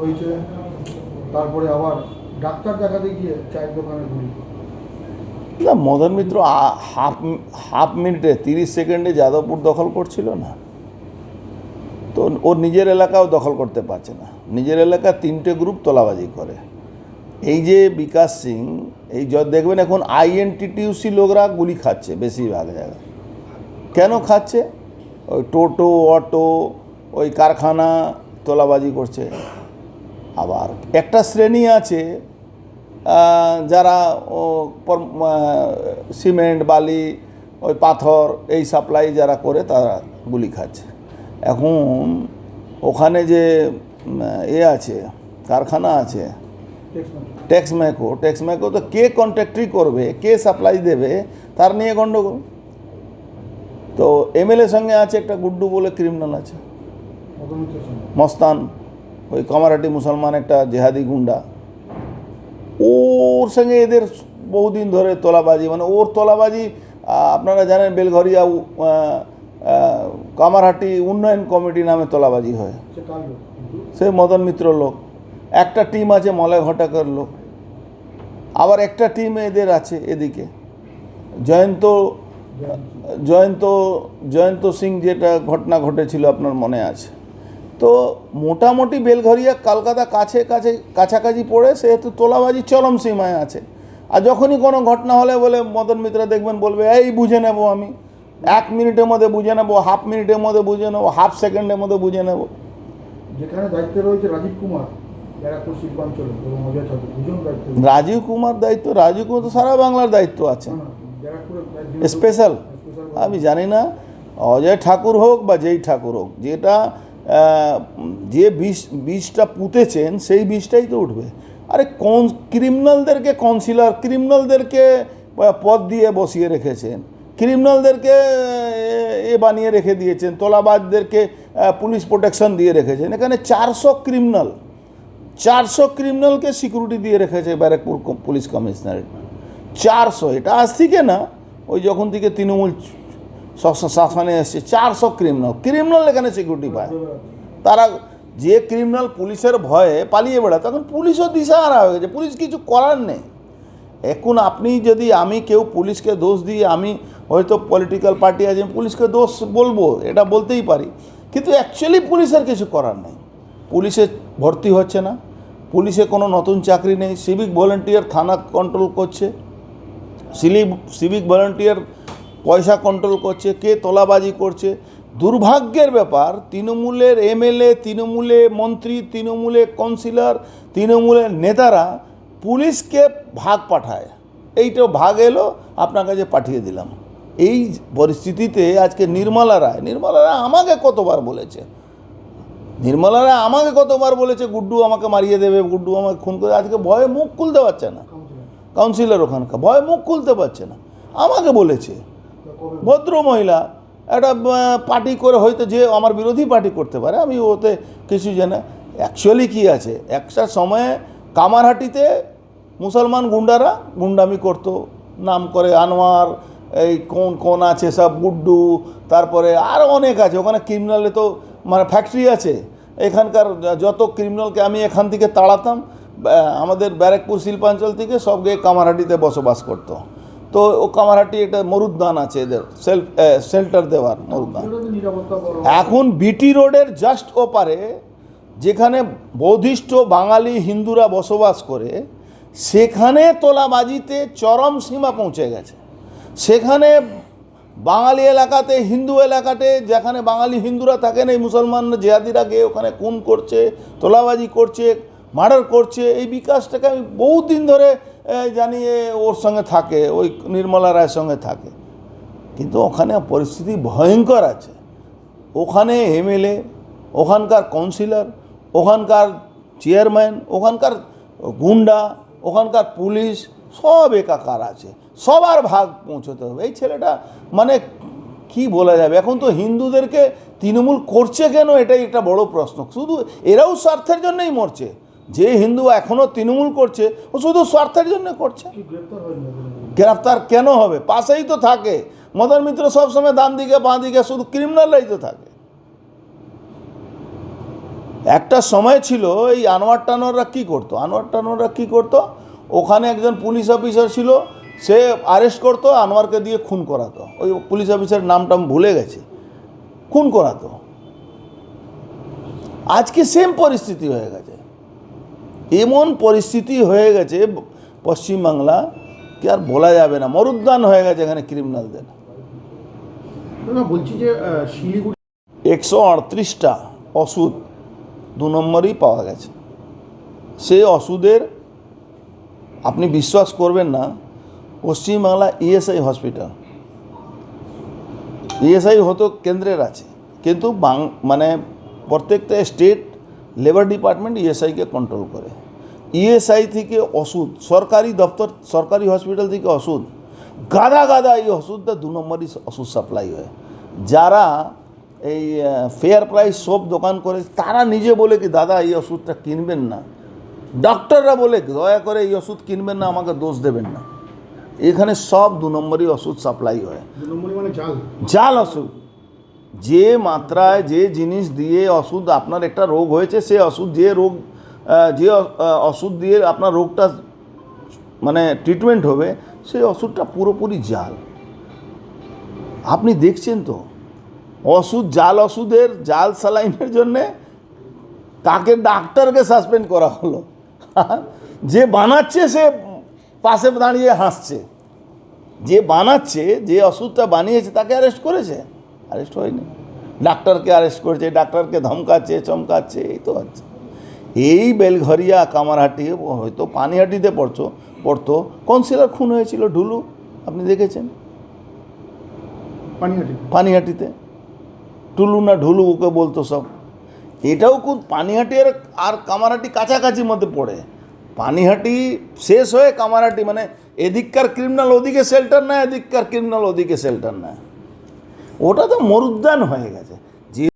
হয়েছে। তারপরে আবার ডাক্তার দেখাতে গিয়ে চায়ের দোকানে গুলি না, মদন মিত্র হাফ হাফ মিনিটে, তিরিশ সেকেন্ডে যাদবপুর দখল করছিল না। তো ওর নিজের এলাকাও দখল করতে পারছে না। নিজের এলাকা তিনটে গ্রুপ তোলাবাজি করে। এই যে বিকাশ সিং, এই য, দেখবেন এখন আইএনটিটিউসি লোকরা গুলি খাচ্ছে বেশিরভাগ জায়গায়। কেন খাচ্ছে? ওই টোটো, অটো, ওই কারখানা তোলাবাজি করছে। আবার একটা শ্রেণি আছে যারা ও সিমেন্ট বালি ওই পাথর এই সাপ্লাই যারা করে তারা গুলি খাচ্ছে। এখন ওখানে যে এ আছে কারখানা আছে টেক্সট ট্যাক্স ম্যাকো ট্যাক্স ম্যাকো তো কে কন্ট্রাক্টরি করবে কে সাপ্লাই দেবে তার নিয়ে গণ্ডগোল তো এমএলএ সঙ্গে আছে একটা গুড্ডু বলে ক্রিমিনাল আছে। মস্তান। ওই কামারাটি মুসলমান একটা জেহাদি গুন্ডা। ওর সঙ্গে এদের বহুদিন ধরে তোলাবাজি মানে ওর তোলাবাজি আপনারা জানেন বেলঘরিয়া কামারহাটি উন্নয়ন কমিটি নামে তোলাবাজি হয়। সে মদন মিত্র লোক। একটা টিম আছে মলয় ঘটাকার লোক। আবার একটা টিম এদের আছে এদিকে। জয়ন্ত। জয়ন্ত জয়ন্ত সিং যেটা ঘটনা ঘটেছিল আপনার মনে আছে? তো মোটামুটি বেলঘরিয়া কলকাতা কাছে কাছে কাছাকাছি পড়ে সেহেতু তোলাবাজি চরম সীমায় আছে। আর যখনই কোনো ঘটনা হলে বলে মদন মিত্র দেখবেন বলবে এই বুঝে নেব আমি। এক মিনিটের মধ্যে বুঝে নেব হাফ মিনিটের মধ্যে বুঝে নেব হাফ সেকেন্ডের মধ্যে বুঝে নেব। যেখানে দায়িত্বে রয়েছে রাজীব কুমার। রাজীব কুমার দায়িত্ব রাজীব কুমার তো সারা বাংলার দায়িত্ব আছে। স্পেশাল আমি জানি না অজয় ঠাকুর হোক বা যেই ঠাকুর হোক যেটা যে বিষ বিষটা পুঁতেছেন, সেই বিষটাই তো উঠবে। আরে কোন ক্রিমিনালদেরকে কাউন্সিলর ক্রিমিনালদেরকে পদ দিয়ে বসিয়ে রেখেছেন? ক্রিমিনালদেরকে এ বানিয়ে রেখে দিয়েছেন, তোলাবাজদেরকে পুলিশ প্রোটেকশন দিয়ে রেখেছেন। এখানে চারশো ক্রিমিনাল, চারশো ক্রিমিনালকে সিকিউরিটি দিয়ে রেখেছে ব্যারাকপুর পুলিশ কমিশনারেট। চারশো, এটা আজ থেকে না, ওই যখন থেকে তৃণমূল শাসনে এসছে। চারশো ক্রিমিনাল ক্রিমিনাল এখানে সিকিউরিটি পায়। তারা যে ক্রিমিনাল পুলিশের ভয়ে পালিয়ে বেড়ায়, তখন পুলিশও দিশা দিশাহারা হয়ে গেছে। পুলিশ কিছু করার নেই। এখন আপনি যদি আমি কেউ পুলিশকে দোষ দিয়ে আমি হয়তো পলিটিক্যাল পার্টি আছে পুলিশকে দোষ বলব, এটা বলতেই পারি। কিন্তু অ্যাকচুয়ালি পুলিশের কিছু করার নেই। পুলিশে ভর্তি হচ্ছে না। পুলিশে কোনো নতুন চাকরি নেই। সিভিক ভলেন্টিয়ার থানা কন্ট্রোল করছে। সিলিপ সিভিক ভলেন্টিয়ার পয়সা কন্ট্রোল করছে কে তোলাবাজি করছে। দুর্ভাগ্যের ব্যাপার তৃণমূলের এমএলএ তৃণমূলে মন্ত্রী তৃণমূলে কাউন্সিলর তৃণমূলের নেতারা পুলিশকে ভাগ পাঠায়। এইটা ভাগ এলো আপনার কাছে পাঠিয়ে দিলাম। এই পরিস্থিতিতে আজকে নির্মলা রায় নির্মলা রায় আমাকে কতবার বলেছে? নির্মলা রায় আমাকে কতবার বলেছে গুড্ডু আমাকে মারিয়ে দেবে গুড্ডু আমাকে খুন করে আজকে ভয়ে মুখ খুলতে পারছে না। কাউন্সিলর ওখানকার ভয়ে মুখ খুলতে পারছে না। আমাকে বলেছে ভদ্র মহিলা, একটা পার্টি করে হয়তো যে আমার বিরোধী পার্টি করতে পারে, আমি ওতে কিছু জানা অ্যাকচুয়ালি কি আছে? একটা সময়ে কামারহাটিতে মুসলমান গুন্ডারা গুন্ডামি করতো। নাম করে আনোয়ার, এই কোন কোন আছে সব গুড্ডু তারপরে আরও অনেক আছে। ওখানে ক্রিমিনালে তো মানে ফ্যাক্টরি আছে। এখানকার যত ক্রিমিনালকে আমি এখান থেকে তাড়াতাম আমাদের ব্যারাকপুর শিল্পাঞ্চল থেকে সব গিয়ে কামারহাটিতে বসবাস করতো। তো ও কামারহাটি একটা মরুদ্যান আছে এদের সেলফ শেল্টার দেওয়ার মরুদ্যান। এখন বিটি রোডের জাস্ট ওপারে, যেখানে বৌদ্ধিষ্ট বাঙালি হিন্দুরা বসবাস করে, সেখানে তোলাবাজিতে চরম সীমা পৌঁছে গেছে। সেখানে বাঙালি এলাকাতে, হিন্দু এলাকাতে, যেখানে বাঙালি হিন্দুরা থাকেন, এই মুসলমান জেহাদিরা গিয়ে ওখানে খুন করছে, তোলাবাজি করছে মার্ডার করছে, এই বিকাশটাকে আমি বহুদিন ধরে জানি ওর সঙ্গে থাকে, ওই নির্মলা রায়ের সঙ্গে থাকে। কিন্তু ওখানে পরিস্থিতি ভয়ঙ্কর আছে। ওখানে এমএলএ ওখানকার কাউন্সিলর ওখানকার চেয়ারম্যান ওখানকার গুন্ডা, ওখানকার পুলিশ, সব একাকার আছে। সবার ভাগ পৌঁছতে হবে। এই ছেলেটা মানে কি বলা যাবে? এখন তো হিন্দুদেরকে তৃণমূল করছে কেন? এটাই একটা বড় প্রশ্ন। শুধু এরাও স্বার্থের জন্যই মরছে। যে হিন্দু এখনও তৃণমূল করছে ও শুধু স্বার্থের জন্য করছে। গ্রেফতার কেন হবে? পাশেই তো থাকে। মদন মিত্র সবসময় ডান দিকে বাঁ দিকে শুধু ক্রিমিনালরাই তো থাকে। একটা সময় ছিল এই আনোয়ার টানোয়াররা কী করতো? আনোয়ার টানোয়াররা কী করতো? ওখানে একজন পুলিশ অফিসার ছিল সে আরেস্ট করতো আনোয়ারকে দিয়ে খুন করাতো। ওই পুলিশ অফিসারের নামটা ভুলে গেছে। খুন করাতো। আজকে সেম পরিস্থিতি হয়ে গেছে। এমন পরিস্থিতি হয়ে গেছে পশ্চিমবাংলা কি আর বলা যাবে না। মরুদ্যান হয়ে গেছে এখানে ক্রিমিনালদের বলছি যে শিলিগুড়ি একশো আটত্রিশটা ওষুধ দু নম্বরই পাওয়া গেছে। সেই ওষুধের আপনি বিশ্বাস করবেন না পশ্চিমবাংলা ইএসআই হসপিটাল ইএসআই হতো কেন্দ্রের আছে কিন্তু বাং মানে প্রত্যেকটা স্টেট লেবার ডিপার্টমেন্ট ইএসআইকে কন্ট্রোল করে। ইএসআই থেকে ওষুধ সরকারি দপ্তর সরকারি হসপিটাল থেকে ওষুধ গাদা গাদা এই ওষুধটা দু নম্বরই ওষুধ সাপ্লাই হয়। যারা এই ফেয়ার প্রাইস সব দোকান করে তারা নিজে বলে কি দাদা এই ওষুধটা কিনবেন না। ডক্টররা বলে দয়া করে এই ওষুধ কিনবেন না আমাকে দোষ দেবেন না। এখানে সব দু নম্বরই ওষুধ সাপ্লাই হয়। মানে জাল ওষুধ। যে মাত্রায় যে জিনিস দিয়ে ওষুধ আপনার একটা রোগ হয়েছে, সে ওষুধ যে রোগ যে ওষুধ দিয়ে আপনার রোগটা মানে ট্রিটমেন্ট হবে, সেই ওষুধটা পুরোপুরি জাল। আপনি দেখছেন তো, ওষুধ জাল ওষুধের, জাল স্যালাইনের জন্যে তাকে ডাক্তারকে সাসপেন্ড করা হলো। যে বানাচ্ছে, সে পাশে দাঁড়িয়ে হাসছে। যে বানাচ্ছে, যে ওষুধটা বানিয়েছে, তাকে অ্যারেস্ট করেছে। অ্যারেস্ট হয়নি। ডাক্তারকে অ্যারেস্ট করেছে ডাক্তারকে ধমকাচ্ছে চমকাচ্ছে এই তো হচ্ছে এই বেলঘরিয়া কামারহাটি হয়তো পানিহাটিতে পড়ছো পড়তো কনসিলার খুন হয়েছিল ঢুলু আপনি দেখেছেন? পানিহাটি। পানিহাটিতে। টুলু না ঢুলু ওকে বলতো সব। এটাও খুব পানিহাটি আর আর কামারহাটি কাছাকাছির মধ্যে পড়ে। পানিহাটি শেষ হয়ে কামারহাটি মানে এদিককার ক্রিমিনাল ওদিকে শেল্টার নেয় এদিককার ক্রিমিনাল ওদিকে শেল্টার নেয়। ওটা তো মরুদ্যান হয়ে গেছে।